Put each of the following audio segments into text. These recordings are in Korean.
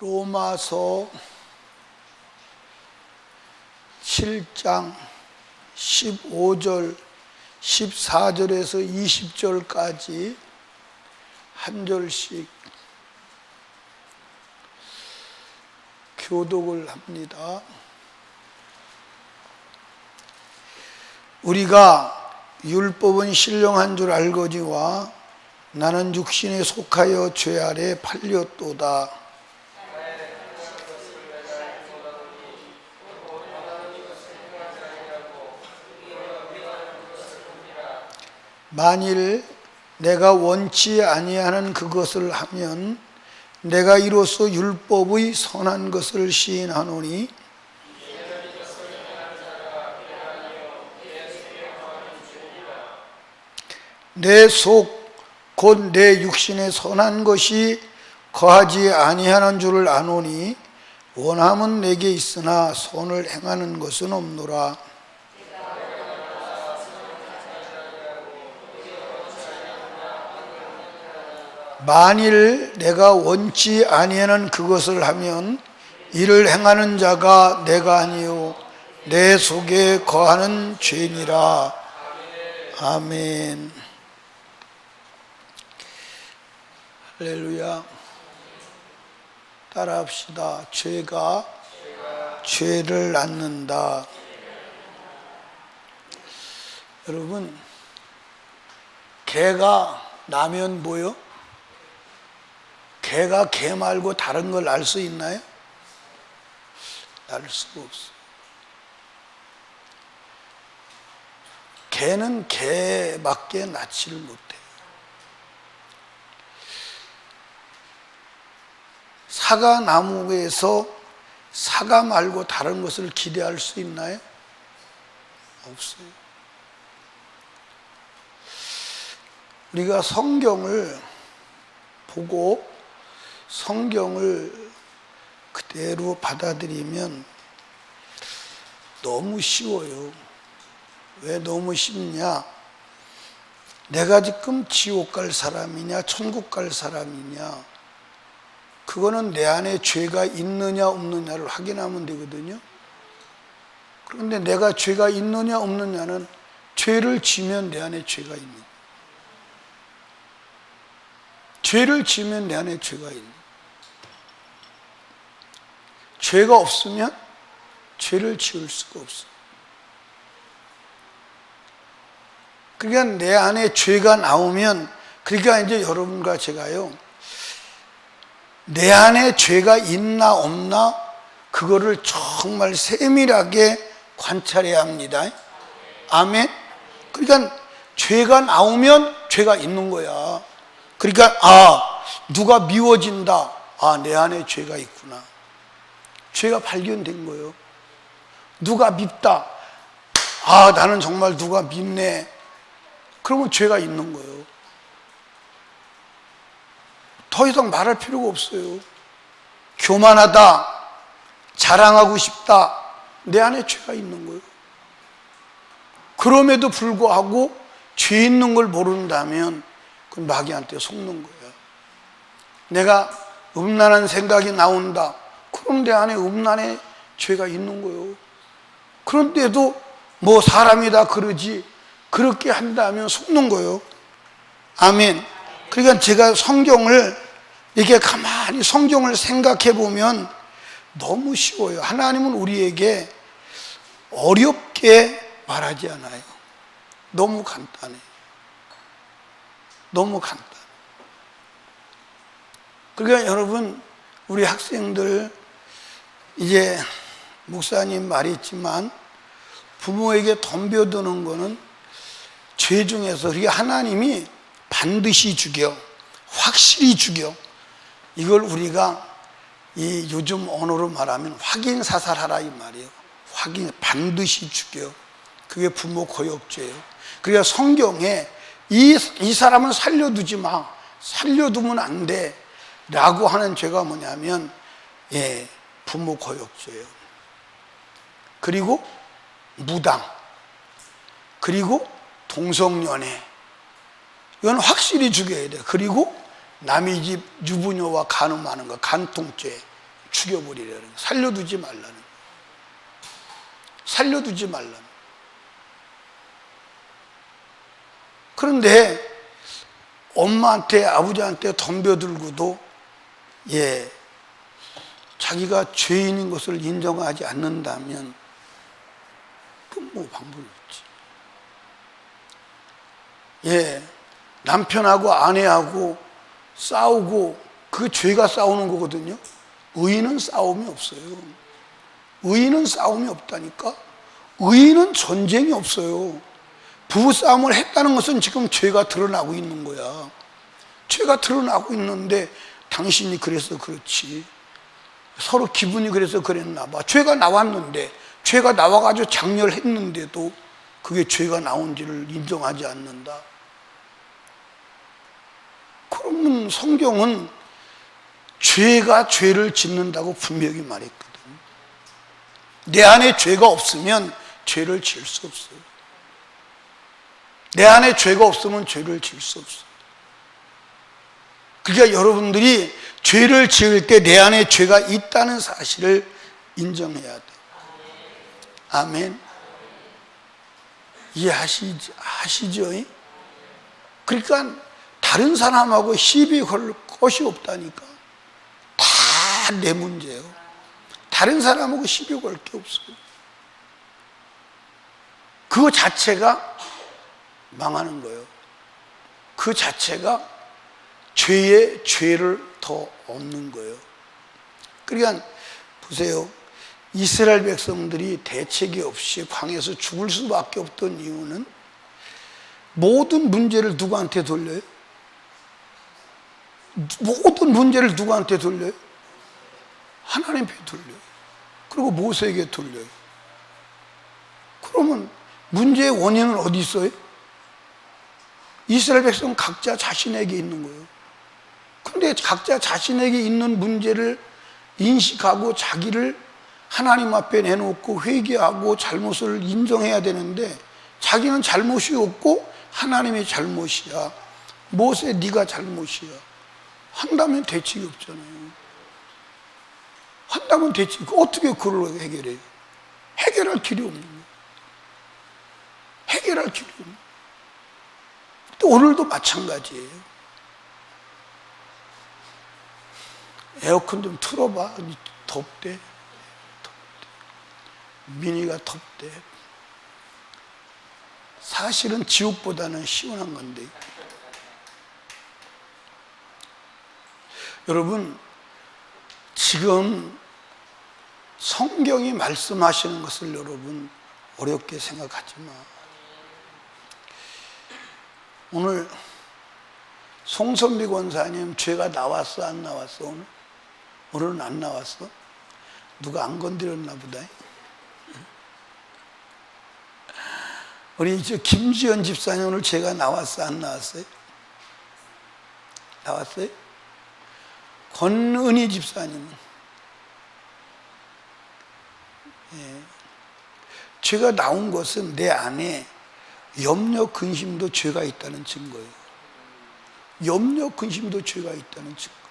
로마서 7장 15절, 14절에서 20절까지 한 절씩 교독을 합니다. 우리가 율법은 신령한 줄 알거니와 나는 육신에 속하여 죄 아래 팔렸도다. 만일 내가 원치 아니하는 그것을 하면 내가 이로써 율법의 선한 것을 시인하노니 내 속 곧 내 육신에 선한 것이 거하지 아니하는 줄을 아노니 원함은 내게 있으나 손을 행하는 것은 없노라. 만일 내가 원치 아니하는 그것을 하면 이를 행하는 자가 내가 아니요 내 속에 거하는 죄니라. 아멘. 할렐루야. 따라합시다. 죄가 죄를 낳는다. 여러분, 개가 나면 뭐요? 개가 개 말고 다른 걸 알 수 있나요? 알 수가 없어. 개는 개밖에 낳지를 못해. 사과 나무에서 사과 말고 다른 것을 기대할 수 있나요? 없어요. 우리가 성경을 보고 성경을 그대로 받아들이면 너무 쉬워요. 왜 너무 쉽냐? 내가 지금 지옥 갈 사람이냐, 천국 갈 사람이냐, 그거는 내 안에 죄가 있느냐, 없느냐를 확인하면 되거든요. 그런데 내가 죄가 있느냐, 없느냐는 죄를 지면 내 안에 죄가 있는. 죄를 지면 내 안에 죄가 있는 죄가 없으면 죄를 지을 수가 없어. 그러니까 내 안에 죄가 나오면 그러니까 이제 여러분과 제가요. 내 안에 죄가 있나 없나 그거를 정말 세밀하게 관찰해야 합니다. 아멘. 그러니까 죄가 나오면 죄가 있는 거야. 그러니까 아 누가 미워진다. 아 내 안에 죄가 있구나. 죄가 발견된 거예요. 누가 밉다. 아 나는 정말 누가 밉네. 그러면 죄가 있는 거예요. 더 이상 말할 필요가 없어요. 교만하다. 자랑하고 싶다. 내 안에 죄가 있는 거예요. 그럼에도 불구하고 죄 있는 걸 모른다면 그건 마귀한테 속는 거예요. 내가 음란한 생각이 나온다. 내 안에 음란의 죄가 있는 거예요. 그런데도 뭐 사람이다 그러지 그렇게 한다면 속는 거예요. 아멘. 그러니까 제가 성경을 이렇게 가만히 성경을 생각해 보면 너무 쉬워요. 하나님은 우리에게 어렵게 말하지 않아요. 너무 간단해. 너무 간단. 그러니까 여러분, 우리 학생들 이제 목사님 말했지만 부모에게 덤벼드는 거는 죄 중에서 우리 하나님이 반드시 죽여, 확실히 죽여. 이걸 우리가 이 요즘 언어로 말하면 확인 사살하라 이 말이에요. 확인 반드시 죽여. 그게 부모 고역죄예요. 그러니까 성경에 이, 이 사람은 살려두지 마. 살려두면 안 돼. 라고 하는 죄가 뭐냐면, 예, 부모 고역죄예요. 그리고 무당. 그리고 동성연애. 이건 확실히 죽여야 돼. 그리고 남의 집 유부녀와 간음하는 거, 간통죄. 죽여버리라는 거예요. 살려두지 말라는 거예요. 살려두지 말라는. 그런데 엄마한테 아버지한테 덤벼들고도 예 자기가 죄인인 것을 인정하지 않는다면 그뭐 방법이 없지. 예 남편하고 아내하고 싸우고 그 죄가 싸우는 거거든요. 의인은 싸움이 없어요. 의인은 싸움이 없다니까. 의인은 전쟁이 없어요. 부부싸움을 했다는 것은 지금 죄가 드러나고 있는 거야. 죄가 드러나고 있는데 당신이 그래서 그렇지. 서로 기분이 그래서 그랬나 봐. 죄가 나왔는데, 죄가 나와가지고 장렬했는데도 그게 죄가 나온지를 인정하지 않는다. 그러면 성경은 죄가 죄를 짓는다고 분명히 말했거든. 내 안에 죄가 없으면 죄를 지을 수 없어요. 내 안에 죄가 없으면 죄를 지을 수 없어요. 그러니까 여러분들이 죄를 지을 때 내 안에 죄가 있다는 사실을 인정해야 돼. 아멘. 이해하시죠? 하시죠? 그러니까 다른 사람하고 시비 걸 것이 없다니까. 다 내 문제예요. 다른 사람하고 시비 걸 게 없어요. 그거 자체가 망하는 거예요. 그 자체가 죄의 죄를 더 얻는 거예요. 그러니까 보세요. 이스라엘 백성들이 대책이 없이 광에서 죽을 수밖에 없던 이유는 모든 문제를 누구한테 돌려요? 모든 문제를 누구한테 돌려요? 하나님께 돌려요. 그리고 모세에게 돌려요. 그러면 문제의 원인은 어디 있어요? 이스라엘 백성은 각자 자신에게 있는 거예요. 근데 각자 자신에게 있는 문제를 인식하고 자기를 하나님 앞에 내놓고 회개하고 잘못을 인정해야 되는데 자기는 잘못이 없고 하나님의 잘못이야. 모세 네가 잘못이야. 한다면 대책이 없잖아요. 한다면 대책 어떻게 그걸 해결해요? 해결할 길이 없는 거예요. 해결할 길이 없는 거예요. 또 오늘도 마찬가지예요. 에어컨 좀 틀어봐. 덥대. 덥대. 미니가 덥대. 사실은 지옥보다는 시원한 건데. 여러분, 지금 성경이 말씀하시는 것을 여러분 어렵게 생각하지 마. 오늘 송선비 권사님 죄가 나왔어 안 나왔어 오늘? 오늘은 안 나왔어? 누가 안 건드렸나 보다. 우리 저 김지연 집사님 오늘 죄가 나왔어 안 나왔어요? 나왔어요? 권은희 집사님은 예. 죄가 나온 것은 내 안에 염려 근심도 죄가 있다는 증거예요. 염려 근심도 죄가 있다는 증거.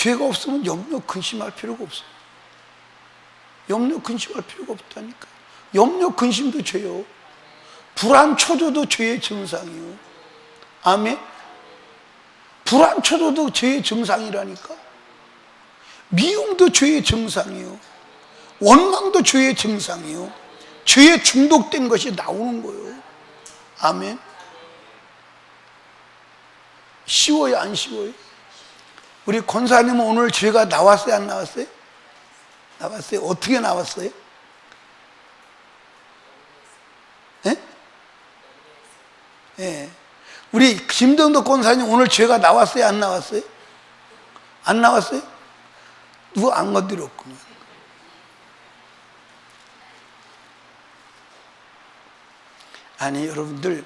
죄가 없으면 염려 근심할 필요가 없어요. 염려 근심할 필요가 없다니까. 염려 근심도 죄요. 불안 초조도 죄의 증상이요. 아멘. 불안 초조도 죄의 증상이라니까. 미움도 죄의 증상이요. 원망도 죄의 증상이요. 죄에 중독된 것이 나오는 거예요. 아멘. 쉬워요, 안 쉬워요? 우리 권사님은 오늘 죄가 나왔어요, 안 나왔어요? 나왔어요. 어떻게 나왔어요? 예? 예. 우리 김동덕 권사님 오늘 죄가 나왔어요, 안 나왔어요? 안 나왔어요? 누구 안 건드렸구만. 아니, 여러분들,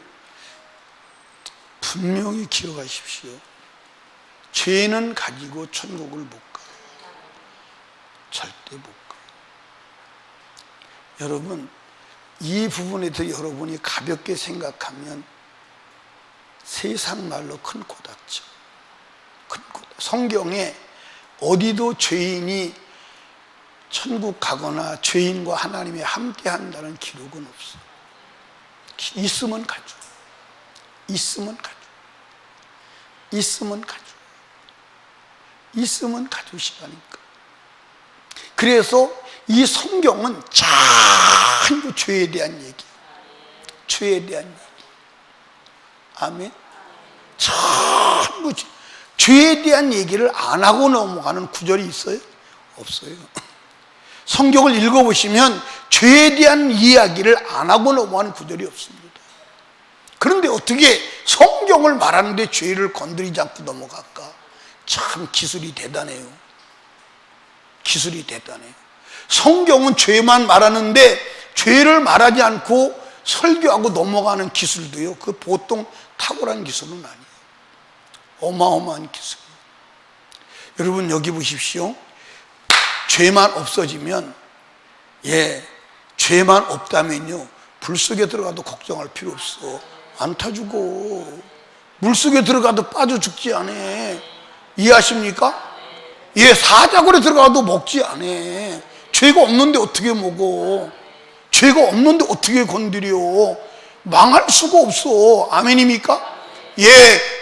분명히 기억하십시오. 죄는 가지고 천국을 못 가. 절대 못 가. 여러분, 이 부분에 대해서 여러분이 가볍게 생각하면 세상 말로 큰 고닥죠. 큰 고닥. 성경에 어디도 죄인이 천국 가거나 죄인과 하나님이 함께 한다는 기록은 없어. 있으면 가죠. 있으면 가죠. 있으면 가죠. 있으면 가주시라니까. 그래서 이 성경은 전부 죄에 대한 얘기. 죄에 대한 얘기. 아멘. 전부 죄. 죄에 대한 얘기를 안 하고 넘어가는 구절이 있어요? 없어요. 성경을 읽어보시면 죄에 대한 이야기를 안 하고 넘어가는 구절이 없습니다. 그런데 어떻게 성경을 말하는데 죄를 건드리지 않고 넘어갈까? 참 기술이 대단해요. 기술이 대단해요. 성경은 죄만 말하는데 죄를 말하지 않고 설교하고 넘어가는 기술도요. 그 보통 탁월한 기술은 아니에요. 어마어마한 기술. 여러분 여기 보십시오. 죄만 없어지면 예, 죄만 없다면요. 불 속에 들어가도 걱정할 필요 없어. 안 타주고 물 속에 들어가도 빠져 죽지 않아. 이해하십니까? 예, 사자굴에 들어가도 먹지 않아. 죄가 없는데 어떻게 먹어? 죄가 없는데 어떻게 건드려? 망할 수가 없어. 아멘입니까? 예,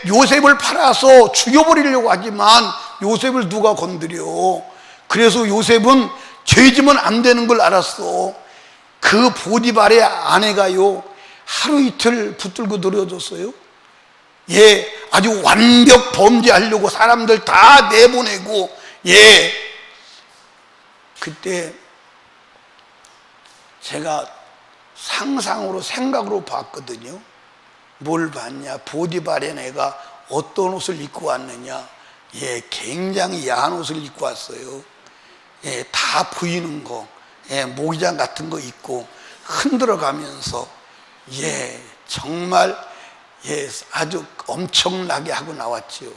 요셉을 팔아서 죽여버리려고 하지만 요셉을 누가 건드려? 그래서 요셉은 죄지면 안 되는 걸 알았어. 그 보디발의 아내가요, 하루 이틀 붙들고 늘어졌어요. 예, 아주 완벽 범죄하려고 사람들 다 내보내고, 예. 그때 제가 상상으로 생각으로 봤거든요. 뭘 봤냐? 보디발의 애가 어떤 옷을 입고 왔느냐? 예, 굉장히 야한 옷을 입고 왔어요. 예, 다 보이는 거, 예, 모기장 같은 거 입고 흔들어 가면서, 예, 정말, 예, 아주 엄청나게 하고 나왔지요.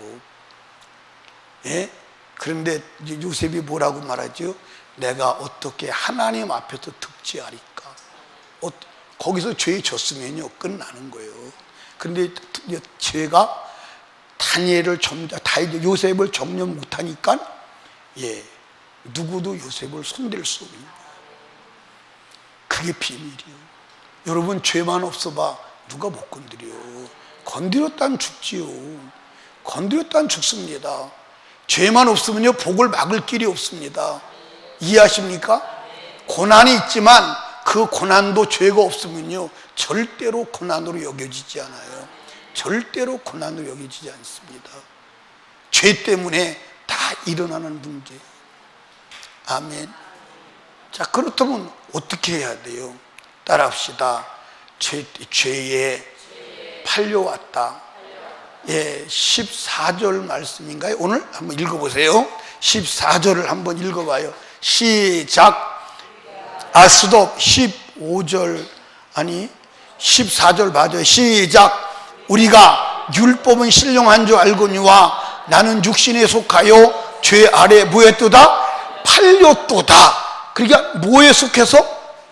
예? 그런데 요셉이 뭐라고 말하죠? 내가 어떻게 하나님 앞에서 득지하리까? 어, 거기서 죄에 졌으면요, 끝나는 거예요. 그런데 죄가 다니엘을 점다 요셉을 점령 못하니까 예 누구도 요셉을 손댈 수 없는 거예요. 그게 비밀이에요. 여러분 죄만 없어봐 누가 못 건드려요. 건드렸단 죽지요. 건드렸단 죽습니다. 죄만 없으면요 복을 막을 길이 없습니다. 이해하십니까? 고난이 있지만 그 고난도 죄가 없으면요 절대로 고난으로 여겨지지 않아요. 절대로 고난으로 여겨지지 않습니다. 죄 때문에 다 일어나는 문제. 아멘. 자, 그렇다면 어떻게 해야 돼요? 따라합시다. 죄, 죄에 팔려왔다. 예, 14절 말씀인가요? 오늘 한번 읽어보세요. 14절을 한번 읽어봐요. 시작. 아, 스톱. 15절, 아니, 14절 맞아요. 시작. 우리가 율법은 신령한 줄 알거니와 나는 육신에 속하여 죄 아래 뭐였도다? 팔렸도다. 그러니까 뭐에 속해서?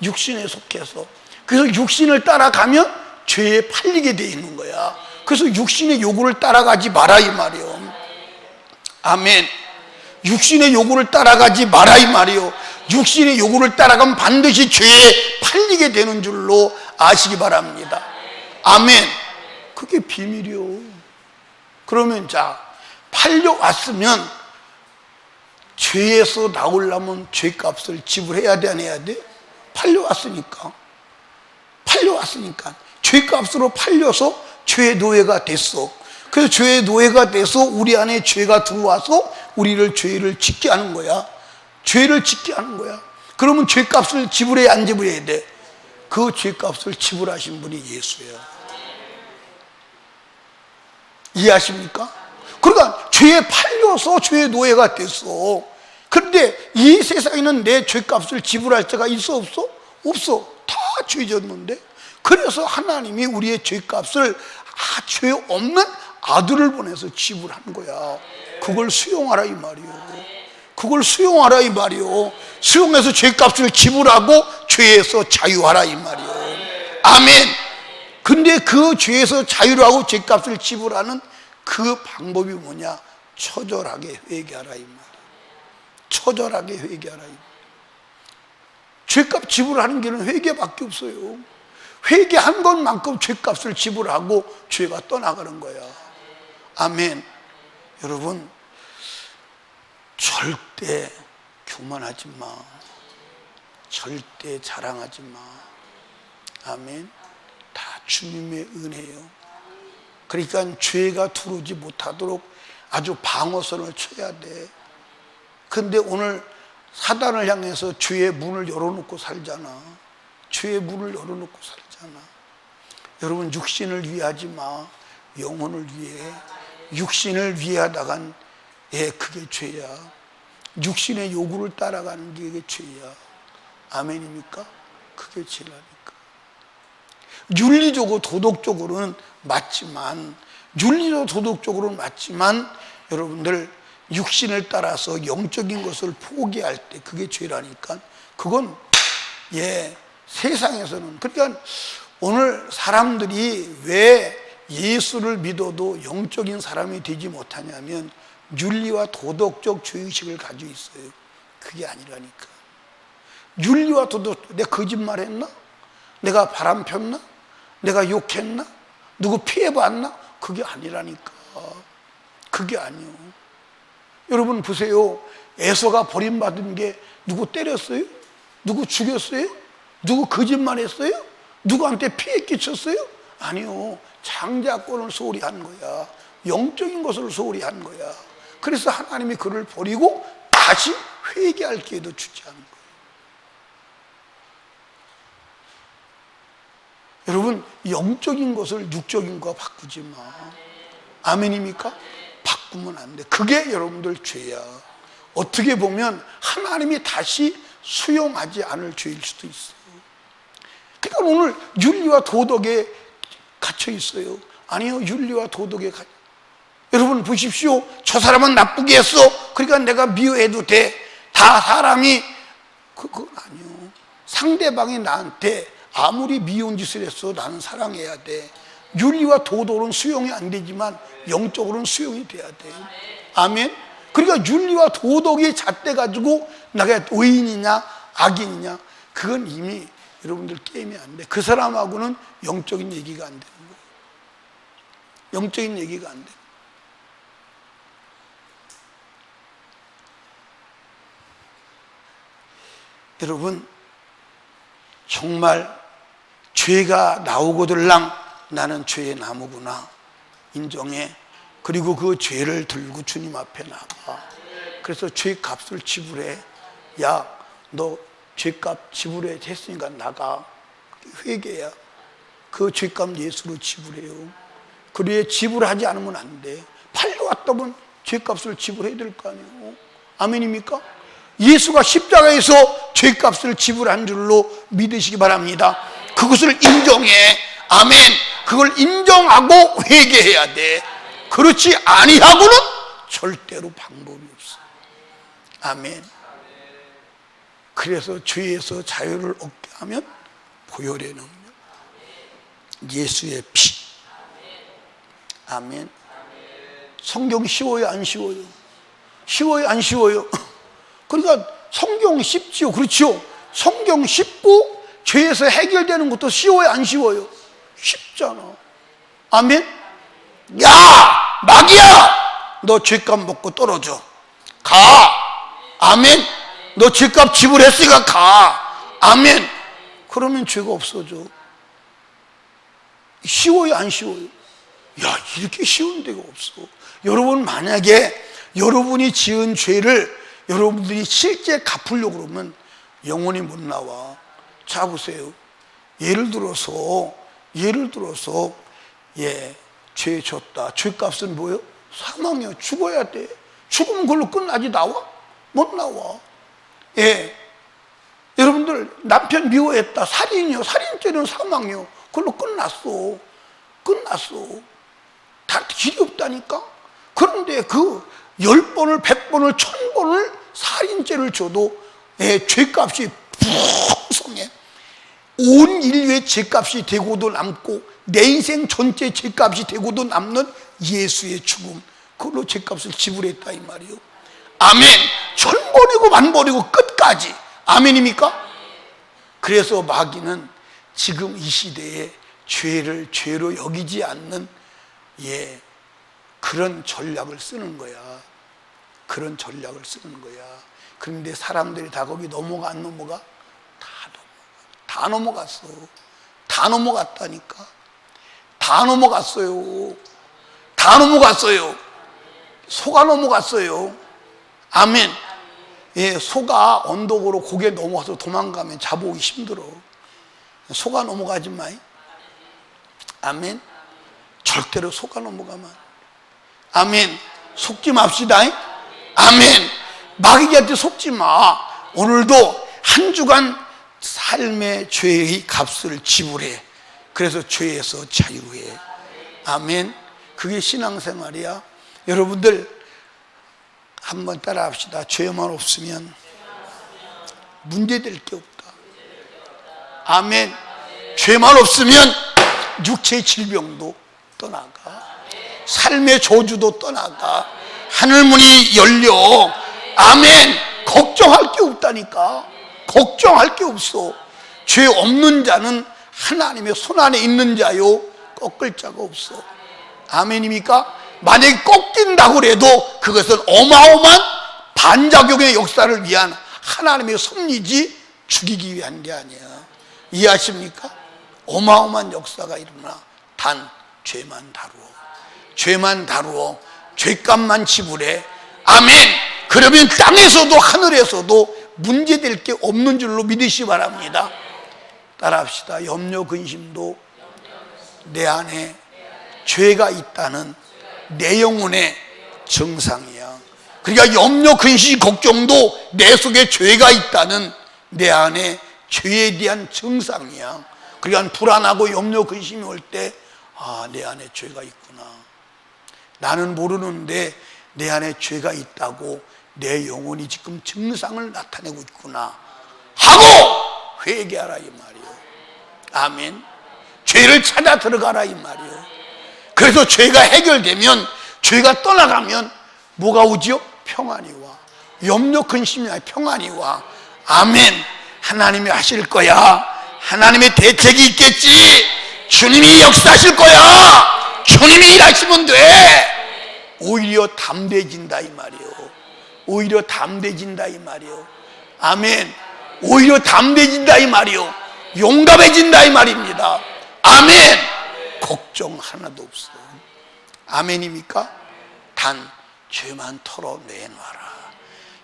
육신에 속해서. 그래서 육신을 따라가면 죄에 팔리게 돼 있는 거야. 그래서 육신의 요구를 따라가지 마라 이 말이요. 아멘. 육신의 요구를 따라가지 마라 이 말이요. 육신의 요구를 따라가면 반드시 죄에 팔리게 되는 줄로 아시기 바랍니다. 아멘. 그게 비밀이요. 그러면 자, 팔려왔으면 죄에서 나오려면 죄값을 지불해야 돼, 안 해야 돼? 팔려왔으니까. 팔려왔으니까. 죄값으로 팔려서 죄의 노예가 됐어. 그래서 죄의 노예가 돼서 우리 안에 죄가 들어와서 우리를 죄를 짓게 하는 거야. 죄를 짓게 하는 거야. 그러면 죄값을 지불해야 안 지불해야 돼? 그 죄값을 지불하신 분이 예수야. 이해하십니까? 그러니까 죄에 팔려서 죄의 노예가 됐어. 그런데 이 세상에는 내 죄값을 지불할 자가 있어 없어? 없어. 다 죄졌는데. 그래서 하나님이 우리의 죄값을 아, 죄 없는 아들을 보내서 지불한 거야. 그걸 수용하라 이 말이요. 그걸 수용하라 이 말이요. 수용해서 죄값을 지불하고 죄에서 자유하라 이 말이요. 아멘. 근데 그 죄에서 자유하고 죄값을 지불하는 그 방법이 뭐냐? 처절하게 회개하라 이 말. 처절하게 회개하라. 죄값 지불하는 길은 회개밖에 없어요. 회개한 것만큼 죄값을 지불하고 죄가 떠나가는 거야. 아멘. 여러분, 절대 교만하지 마. 절대 자랑하지 마. 아멘. 다 주님의 은혜요. 그러니까 죄가 들어오지 못하도록 아주 방어선을 쳐야 돼. 근데 오늘 사단을 향해서 죄의 문을 열어놓고 살잖아. 죄의 문을 열어놓고 살잖아. 여러분 육신을 위하지 마. 영혼을 위해. 육신을 위하다간 예, 그게 죄야. 육신의 요구를 따라가는 게 이게 죄야. 아멘입니까? 그게 죄라니까. 윤리적으로 도덕적으로는 맞지만 윤리적으로 도덕적으로는 맞지만 여러분들 육신을 따라서 영적인 것을 포기할 때 그게 죄라니까 그건 예 세상에서는 그러니까 오늘 사람들이 왜 예수를 믿어도 영적인 사람이 되지 못하냐면 윤리와 도덕적 죄의식을 가지고 있어요. 그게 아니라니까. 윤리와 도덕, 내가 거짓말 했나? 내가 바람 폈나? 내가 욕했나? 누구 피해봤나? 그게 아니라니까. 그게 아니요. 여러분 보세요. 에서가 버림받은 게 누구 때렸어요? 누구 죽였어요? 누구 거짓말했어요? 누구한테 피해 끼쳤어요? 아니요. 장자권을 소홀히 한 거야. 영적인 것을 소홀히 한 거야. 그래서 하나님이 그를 버리고 다시 회개할 기회도 주지 않은 거예요. 여러분, 영적인 것을 육적인 거와 바꾸지 마. 아멘입니까? 바꾸면 안 돼. 그게 여러분들 죄야. 어떻게 보면 하나님이 다시 수용하지 않을 죄일 수도 있어요. 그러니까 오늘 윤리와 도덕에 갇혀 있어요. 아니요, 윤리와 도덕에 갇혀. 여러분 보십시오. 저 사람은 나쁘게 했어. 그러니까 내가 미워해도 돼. 다 사람이 그, 그건 아니요. 상대방이 나한테 아무리 미운 짓을 했어 나는 사랑해야 돼. 윤리와 도덕은 수용이 안 되지만 영적으로는 수용이 돼야 돼. 아멘. 그러니까 윤리와 도덕이 잣대 가지고 내가 의인이냐 악인이냐 그건 이미 여러분들 게임이 안 돼. 그 사람하고는 영적인 얘기가 안 되는 거예요. 영적인 얘기가 안 돼. 여러분 정말 죄가 나오고들랑 나는 죄의 나무구나. 인정해. 그리고 그 죄를 들고 주님 앞에 나가. 그래서 죄 값을 지불해. 야 너 죄값 지불해 했으니까 나가. 회개야. 그 죄값 예수로 지불해요. 그래 지불하지 않으면 안 돼. 팔려왔다면 죄값을 지불해야 될 거 아니에요. 아멘입니까? 예수가 십자가에서 죄값을 지불한 줄로 믿으시기 바랍니다. 그것을 인정해. 아멘. 그걸 인정하고 회개해야 돼. 그렇지 아니하고는 절대로 방법이 없어. 아멘. 그래서 죄에서 자유를 얻게 하면 보혈의 능력. 예수의 피. 아멘. 성경 쉬워요, 안 쉬워요? 쉬워요, 안 쉬워요? 그러니까 성경 쉽지요. 그렇죠? 성경 쉽고 죄에서 해결되는 것도 쉬워요, 안 쉬워요? 쉽잖아. 아멘? 야! 마귀야! 너 죄값 먹고 떨어져. 가! 아멘? 너 죄값 지불했으니까 가! 아멘? 그러면 죄가 없어져. 쉬워요, 안 쉬워요? 야, 이렇게 쉬운 데가 없어. 여러분, 만약에 여러분이 지은 죄를 여러분들이 실제 갚으려고 그러면 영원히 못 나와. 자, 보세요. 예를 들어서, 예를 들어서, 예, 죄 졌다. 죄값은 뭐예요? 사망이요. 죽어야 돼. 죽으면 그걸로 끝나지 나와? 못 나와. 예. 여러분들, 남편 미워했다. 살인이요. 살인죄는 사망이요. 그걸로 끝났어. 끝났어. 다 길이 없다니까? 그런데 그 열 번을, 백 번을, 천 번을 살인죄를 줘도 예, 죄값이 풍성해. 온 인류의 죄값이 되고도 남고 내 인생 전체 죄값이 되고도 남는 예수의 죽음. 그걸로 죄값을 지불했다 이 말이요. 아멘. 천 버리고 만 버리고 끝까지 아멘입니까? 그래서 마귀는 지금 이 시대에 죄를 죄로 여기지 않는 예 그런 전략을 쓰는 거야. 그런 전략을 쓰는 거야. 그런데 사람들이 다 거기 넘어가 안 넘어가? 다 넘어가. 다 넘어갔어. 다 넘어갔다니까. 다 넘어갔어요. 다 넘어갔어요. 소가 넘어갔어요. 아멘. 예, 소가 언덕으로 고개 넘어가서 도망가면 잡아오기 힘들어. 소가 넘어가지 마이. 아멘. 절대로 소가 넘어가면. 아멘. 속지 맙시다. 아멘. 마귀한테 속지 마. 오늘도 한 주간 삶의 죄의 값을 지불해. 그래서 죄에서 자유해. 아멘. 그게 신앙생활이야. 여러분들 한번 따라 합시다. 죄만 없으면 문제될 게 없다. 아멘. 죄만 없으면 육체의 질병도 떠나가. 삶의 저주도 떠나가. 하늘문이 열려. 아멘. 걱정할 게 없다니까. 걱정할 게 없어. 죄 없는 자는 하나님의 손 안에 있는 자요. 꺾을 자가 없어. 아멘입니까? 만약에 꺾인다고 해도 그것은 어마어마한 반작용의 역사를 위한 하나님의 섭리지 죽이기 위한 게 아니야. 이해하십니까? 어마어마한 역사가 일어나. 단 죄만 다루어. 죄만 다루어. 죄값만 지불해. 아멘. 그러면 땅에서도 하늘에서도 문제될 게 없는 줄로 믿으시 바랍니다. 따라합시다. 염려 근심도 내 안에 죄가 있다는 내 영혼의 증상이야. 그러니까 염려, 근심, 걱정도 내 속에 죄가 있다는 내 안에 죄에 대한 증상이야. 그러니까 불안하고 염려, 근심이 올 때, 아, 내 안에 죄가 있구나. 나는 모르는데 내 안에 죄가 있다고 내 영혼이 지금 증상을 나타내고 있구나. 하고 회개하라 이 말이요. 아멘. 죄를 찾아 들어가라 이 말이요. 그래서 죄가 해결되면 죄가 떠나가면 뭐가 오지요? 평안이 와. 염려 근심이 아니라 평안이 와. 아멘. 하나님이 하실 거야. 하나님의 대책이 있겠지. 주님이 역사하실 거야. 주님이 일하시면 돼. 오히려 담대해진다 이 말이요. 오히려 담대해진다 이 말이요. 아멘. 오히려 담대해진다 이 말이요. 용감해진다 이 말입니다. 아멘. 걱정 하나도 없어. 아멘입니까? 단 죄만 털어내놔라.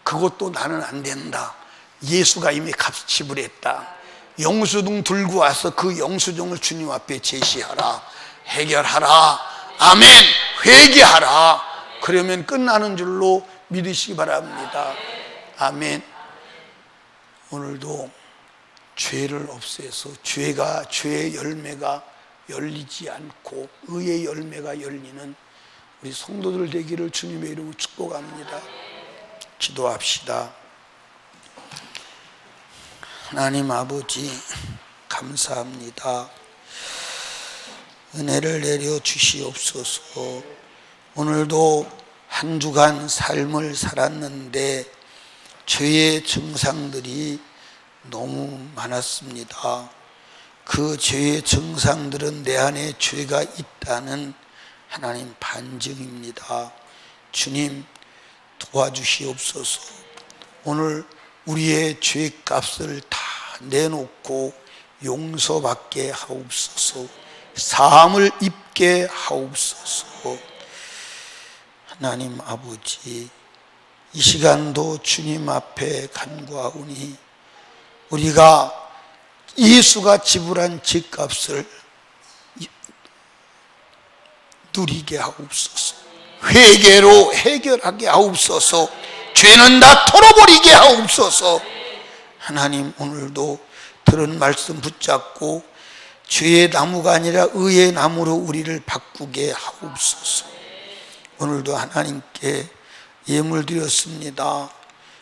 그것도 나는 안 된다. 예수가 이미 값 지불했다. 영수증 들고 와서 그 영수증을 주님 앞에 제시하라. 해결하라. 아멘. 회개하라. 그러면 끝나는 줄로 믿으시기 바랍니다. 아멘. 오늘도 죄를 없애서 죄가 죄의 열매가 열리지 않고 의의 열매가 열리는 우리 성도들 되기를 주님의 이름으로 축복합니다. 기도합시다. 하나님 아버지 감사합니다. 은혜를 내려 주시옵소서. 오늘도 한 주간 삶을 살았는데 죄의 증상들이 너무 많았습니다. 그 죄의 증상들은 내 안에 죄가 있다는 하나님 반증입니다. 주님 도와주시옵소서. 오늘 우리의 죄값을 다 내놓고 용서받게 하옵소서. 사함을 입게 하옵소서. 하나님 아버지, 이 시간도 주님 앞에 간구하오니 우리가 예수가 지불한 죄값을 누리게 하옵소서. 회개로 해결하게 하옵소서. 죄는 다 털어버리게 하옵소서. 하나님 오늘도 들은 말씀 붙잡고 죄의 나무가 아니라 의의 나무로 우리를 바꾸게 하옵소서. 오늘도 하나님께 예물 드렸습니다.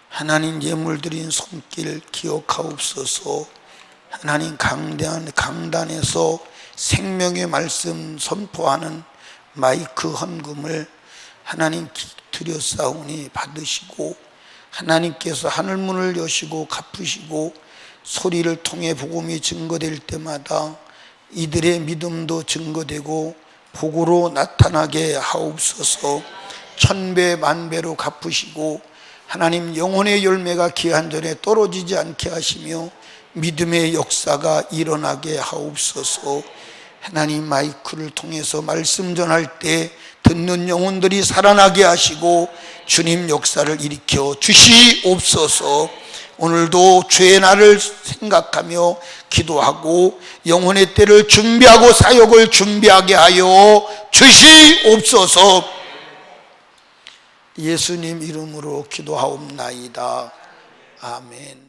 하나님 예물 드린 손길 기억하옵소서. 하나님 강단, 강단에서 생명의 말씀 선포하는 마이크 헌금을 하나님 드렸사오니 받으시고 하나님께서 하늘 문을 여시고 갚으시고 소리를 통해 복음이 증거될 때마다 이들의 믿음도 증거되고 복으로 나타나게 하옵소서. 천배 만배로 갚으시고 하나님 영혼의 열매가 기한 전에 떨어지지 않게 하시며 믿음의 역사가 일어나게 하옵소서. 하나님 마이크를 통해서 말씀 전할 때 듣는 영혼들이 살아나게 하시고 주님 역사를 일으켜 주시옵소서 오늘도 주의 날을 생각하며 기도하고 영혼의 때를 준비하고 사역을 준비하게 하여 주시옵소서 예수님 이름으로 기도하옵나이다. 아멘.